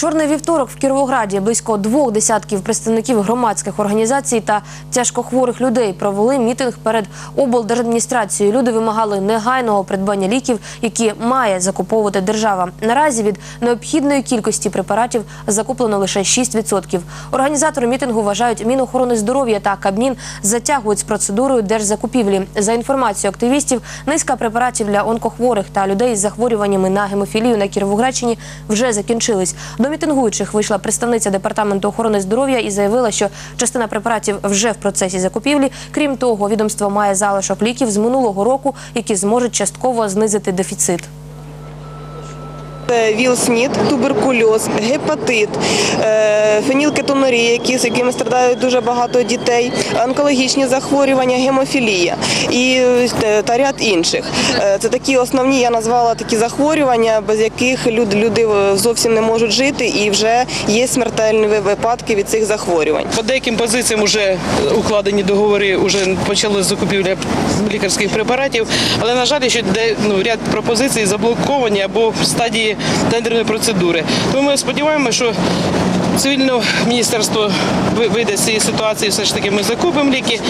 Чорний вівторок в Кіровограді близько двох десятків представників громадських організацій та тяжкохворих людей провели мітинг перед облдержадміністрацією. Люди вимагали негайного придбання ліків, які має закуповувати держава. Наразі від необхідної кількості препаратів закуплено лише 6%. Організатори мітингу вважають Мінохорони здоров'я та Кабмін затягують з процедурою держзакупівлі. За інформацією активістів, низка препаратів для онкохворих та людей з захворюваннями на гемофілію на Кіровоградщині вже закінчились. До мітингуючих вийшла представниця департаменту охорони здоров'я і заявила, що частина препаратів вже в процесі закупівлі. Крім того, відомство має залишок ліків з минулого року, які зможуть частково знизити дефіцит. Це ВІЛ-СНІД, туберкульоз, гепатит, е, фенілкетонурія, які, з якими страдають дуже багато дітей, онкологічні захворювання, гемофілія і е, та ряд інших. Е, Це такі основні, я назвала такі захворювання, без яких люди, люди зовсім не можуть жити, і вже є смертельні випадки від цих захворювань. По деяким позиціям вже укладені договори, вже почали закупівля лікарських препаратів, але на жаль, ще ну, ряд пропозицій заблоковані або в стадії тендерної процедури. Тому ми сподіваємося, що цивільне міністерство вийде з цієї ситуації, все ж таки ми закупимо ліки.